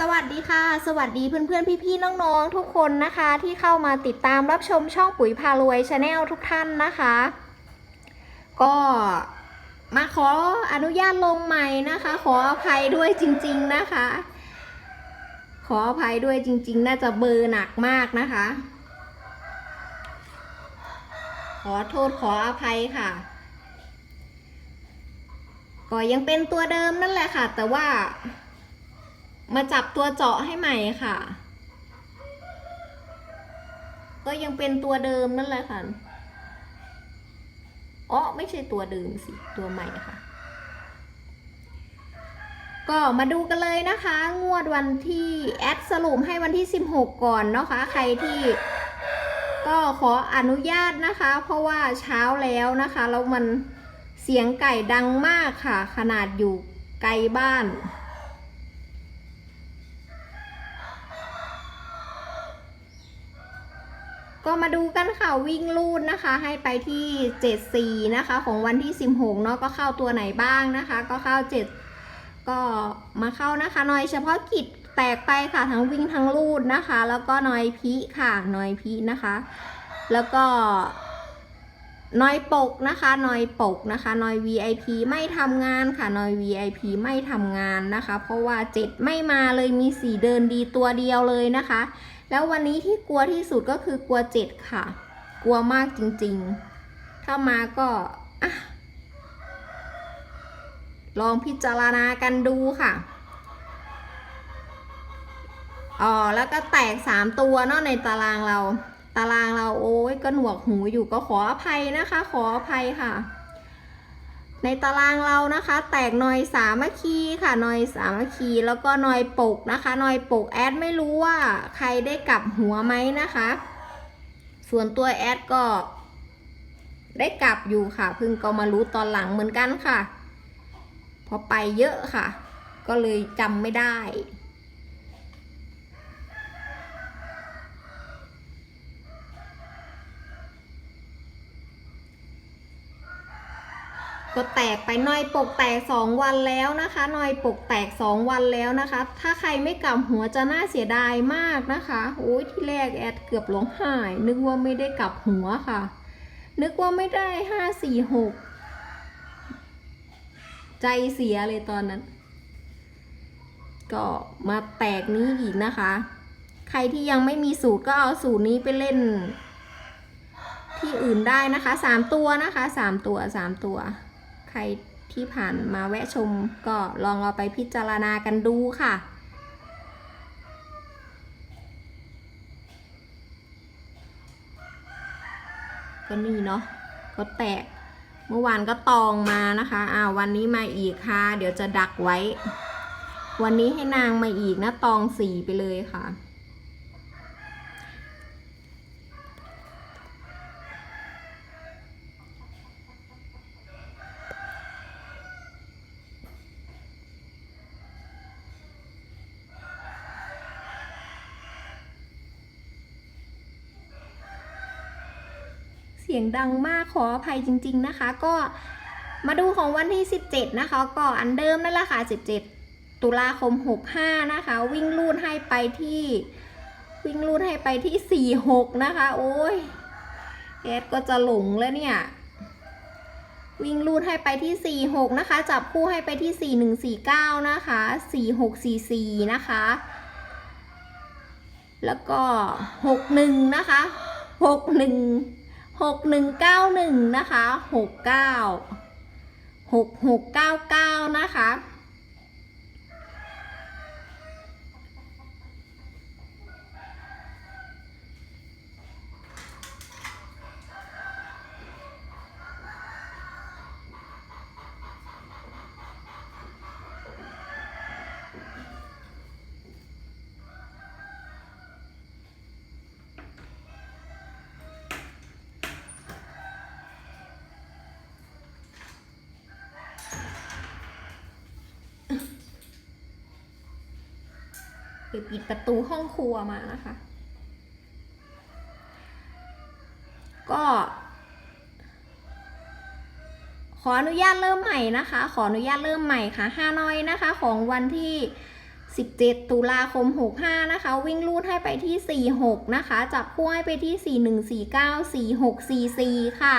สวัสดีค่ะ สวัสดีเพื่อนๆ พี่ๆ น้องๆ ทุกคนนะคะ ที่เข้ามาติดตามรับชมช่องปุ๋ยพารวยชาแนลทุกท่านนะคะ ก็มาขออนุญาตลงใหม่นะคะ ขออภัยด้วยจริง ๆนะคะ ขออภัยด้วยจริง ๆ น่าจะเบอร์หนักมากนะคะ ขอโทษขออภัยค่ะ ก็ยังเป็นตัวเดิมนั่นแหละค่ะ แต่ว่า มาจับตัวเจาะให้ใหม่ค่ะ ก็ยังเป็นตัวเดิมนั่นแหละค่ะอ๋อไม่ใช่ตัวเดิมสิ ตัวใหม่ค่ะ ก็มาดูกันเลยนะคะ งวดวันที่แอดสรุปให้วันที่ 16 ก่อนนะคะ ใครที่ก็ขออนุญาตนะคะ เพราะว่าเช้าแล้วนะคะ แล้วมันเสียงไก่ดังมากค่ะ ขนาดอยู่ไกลบ้าน ก็มาดูกันค่ะวิ่งลูดนะคะ ให้ไปที่74นะคะของวันที่ 16เนาะก็เข้าตัวไหนบ้างนะคะ ก็เข้า 7 ก็มาเข้านะคะหน่อยเฉพาะกิจแตกไปค่ะทั้งวิ่งทั้งลูดนะคะ แล้วก็หน่อยพีค่ะหน่อยพีนะคะ แล้วก็น่อยปกนะคะน่อยปกนะคะน่อย VIP ไม่ทำงานค่ะน่อย VIP ไม่ทำงานนะคะ เพราะว่า 7 ไม่มาเลยมี 4 เดินดีตัวเดียวเลยนะคะ แล้ววันนี้ที่กลัวที่สุดก็คือกลัว7ค่ะ กลัวมากจริงๆ ถ้ามาก็อะลองพิจารณากันดูค่ะอ๋อแล้วก็แตก3ตัวเนาะในตารางเรา ตารางเราโอ้ยก็หนวกหูอยู่ก็ขออภัยนะคะ ขออภัยค่ะ ในตารางเรานะคะ แตกหน่อยสามัคคีค่ะหน่อยสามัคคีแล้วก็หน่อยปกนะคะหน่อยปกแอดไม่รู้ว่าใครได้กลับหัวไหมนะคะ ส่วนตัวแอดก็ ได้กลับอยู่ค่ะเพิ่งก็มารู้ตอนหลังเหมือนกันค่ะเพอไปเยอะค่ะ ก็เลยจำไม่ได้ ก็แตกไปหน่อยปกแตก 2 วันแล้วนะคะหน่อยปกแตก 2 วันแล้วนะคะ ถ้าใครไม่กลับหัวจะน่าเสียดายมากนะคะโอ้ยที่แรกแอดเกือบร้องไห้ นึกว่าไม่ได้กลับหัวค่ะ นึกว่าไม่ได้ห้าสี่หกใจเสียเลยตอนนั้น ก็มาแตกนี้อีกนะคะ ใครที่ยังไม่มีสูตรก็เอาสูตรนี้ไปเล่น ที่อื่นได้นะคะสามตัวนะคะสามตัวสามตัว ครที่ผ่านมาแวะชมก็ลองเอาไปพิจารณากันดูค่ะ ก็นี่เนาะก็แตกเมื่อวานก็ตองมานะคะอ้าววันนี้มาอีกค่ะ เดี๋ยวจะดักไว้ วันนี้ให้นางมาอีกนะตองสีไปเลยค่ะ เสียงดังมากขออภัยจริง ๆนะคะ ก็มาดูของวันที่ 17 นะคะ ก็อันเดิมนั่นแหละค่ะ 17 ตุลาคม 65 นะคะ วิ่งลูดให้ไปที่วิ่งลูดให้ไปที่ 46 นะคะ โอ้ยแอดก็จะหลงแล้วเนี่ย วิ่งลูดให้ไปที่ 46 นะคะ จับคู่ให้ไปที่ 4149 นะคะ 4644 นะคะ แล้วก็ 61 นะคะ 61 หกหนึ่งเก้าหนึ่งนะคะหกเก้าหกหกเก้าเก้านะคะ ไปปิดประตูห้องครัวมานะคะ ก็ขออนุญาตเริ่มใหม่นะคะ ขออนุญาตเริ่มใหม่ค่ะฮาน้อยนะคะ ของวันที่ 17 ตุลาคม 65 นะคะ วิ่งลูดให้ไปที่ 46 นะคะ จับคู่ให้ไปที่ 4149 4644 ค่ะ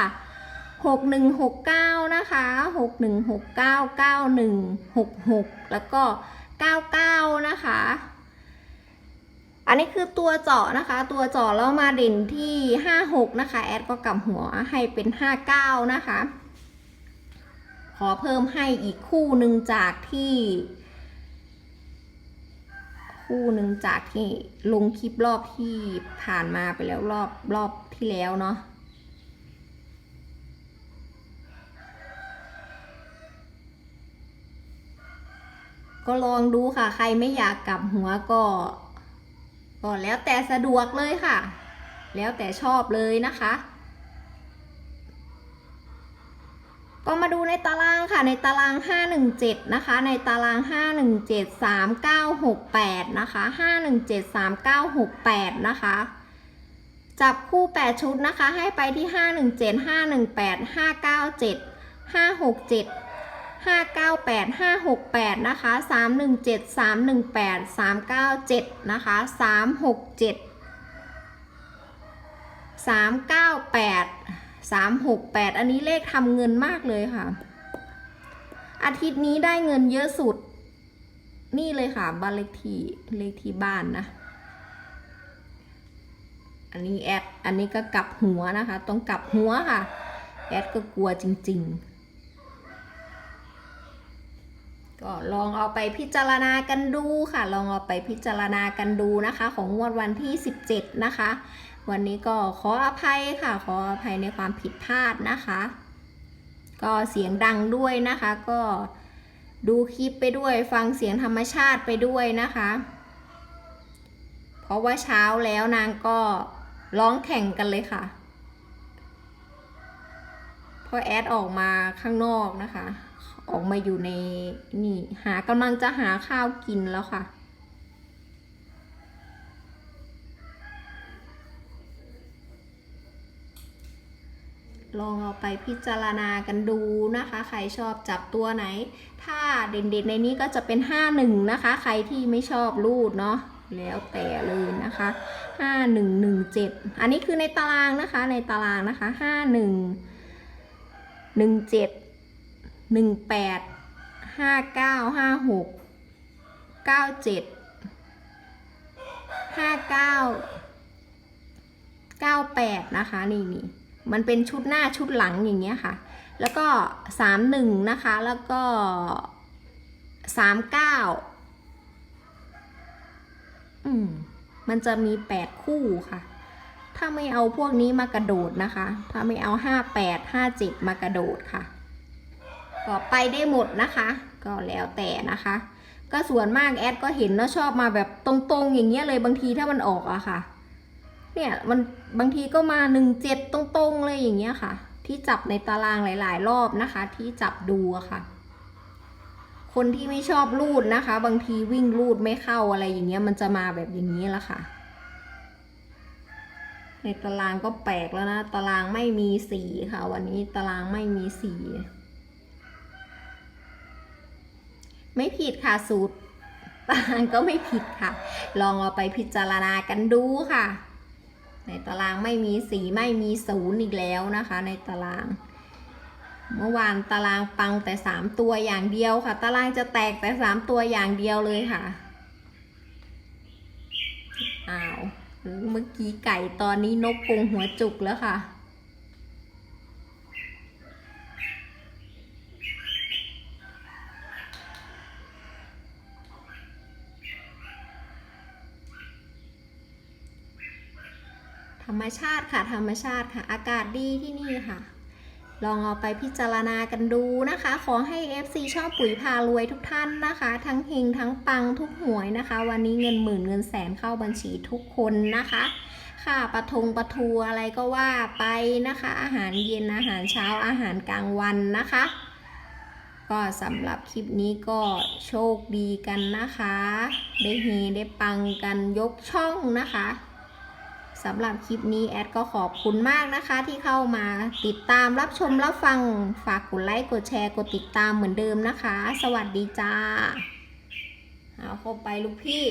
6169 นะคะ 6169 9166 แล้วก็ 99 นะคะ อันนี้คือตัวเจาะนะคะ ตัวเจาะแล้วมาเด่นที่ 56 นะคะ แอดก็กลับหัวให้เป็น 59 นะคะ ขอเพิ่มให้อีกคู่หนึ่งจากที่ คู่หนึ่งจากที่ลงคลิปรอบที่ผ่านมาไปแล้วรอบรอบที่แล้วเนาะก็ลองดูค่ะ ใครไม่อยากกลับหัวก็ ก็แล้วแต่สะดวกเลยค่ะ แล้วแต่ชอบเลยนะคะ ก็มาดูในตารางค่ะในตาราง 517 นะคะ ในตาราง 517 3968 นะคะ 517 3968 นะคะจับคู่ 8 ชุดนะคะ ให้ไปที่ 517 518 597 567 598 568 นะคะ 317 318 397 นะคะ 367 398 368 อันนี้เลขทำเงินมากเลยค่ะ อาทิตย์นี้ได้เงินเยอะสุด นี่เลยค่ะบ้านเลขที่เลขที่บ้านนะ อันนี้แอด อันนี้ก็กลับหัวนะคะ ต้องกลับหัวค่ะ แอดก็กลัวจริง ๆ ก็ลองเอาไปพิจารณากันดูค่ะ ลองเอาไปพิจารณากันดูนะคะ ของงวดวันที่ 17 นะคะ วันนี้ก็ขออภัยค่ะ ขออภัยในความผิดพลาดนะคะ ก็เสียงดังด้วยนะคะ ก็ดูคลิปไปด้วย ฟังเสียงธรรมชาติไปด้วยนะคะ เพราะว่าเช้าแล้วนางก็ร้องแข่งกันเลยค่ะพอแอดออกมาข้างนอกนะคะ ออกมาอยู่ในนี่หากำลังจะหาข้าวกินแล้วค่ะ ลองเอาไปพิจารณากันดูนะคะ ใครชอบจับตัวไหน ถ้าเด่นๆในนี้ก็จะเป็น 51 นะคะ ใครที่ไม่ชอบรูดเนาะแล้วแต่เลยนะคะ 5117 อันนี้คือในตารางนะคะ ในตารางนะคะ 51 17 18 59 56 97 59 98นะคะนี่นี่มันเป็นชุดหน้าชุดหลังอย่างเงี้ยค่ะ แล้วก็31นะคะแล้วก็39อืมมันจะมี8คู่ค่ะ ถ้าไม่เอาพวกนี้มากระโดดนะคะ ถ้าไม่เอา58 57มากระโดดค่ะ ก็ไปได้หมดนะคะ ก็แล้วแต่นะคะ ก็ส่วนมากแอดก็เห็นแล้วชอบมาแบบตรงๆอย่างเงี้ยเลยบางทีถ้ามันออกอะค่ะ เนี่ยมันบางทีก็มาหนึ่งเจ็ดตรงๆเลยอย่างเงี้ยค่ะ ที่จับในตารางหลาย ๆ รอบนะคะ ที่จับดูอะค่ะ คนที่ไม่ชอบรูดนะคะ บางทีวิ่งรูดไม่เข้าอะไรอย่างเงี้ยมันจะมาแบบอย่างนี้ละค่ะในตารางก็แปลกแล้วนะ ตารางไม่มีสีค่ะ วันนี้ตารางไม่มีสี ไม่ผิดค่ะสูตรตางก็ไม่ผิดค่ะ ลองเอาไปพิจารณากันดูค่ะ ในตารางไม่มีสีไม่มีศูนย์อีกแล้วนะคะ ในตาราง เมื่อวานตารางปังแต่สามตัวอย่างเดียวค่ะ ตารางจะแตกแต่สามตัวอย่างเดียวเลยค่ะอ้าวเมื่อกี้ไก่ตอนนี้นกกรงหัวจุกแล้วค่ะ ธ รรมชาติค่ะ ธรรมชาติค่ะ อากาศดีที่นี่ค่ะ ลองเอาไปพิจารณากันดูนะคะ ขอให้ FC ชอบปุ๋ยพารวยทุกท่านนะคะ ทั้งเฮงทั้งปังทุกหวยนะคะ วันนี้เงินหมื่นเงินแสนเข้าบัญชีทุกคนนะคะค่ะปะทงปะทูอะไรก็ว่าไปนะคะ อาหารเย็นอาหารเช้าอาหารกลางวันนะคะ ก็สำหรับคลิปนี้ก็โชคดีกันนะคะ ได้เฮได้ปังกันยกช่องนะคะ สำหรับคลิปนี้แอดก็ขอบคุณมากนะคะ ที่เข้ามาติดตามรับชมรับฟังฝากกดไลค์กดแชร์กดติดตามเหมือนเดิมนะคะ สวัสดีจ้าเอาเข้าไปลูกพี่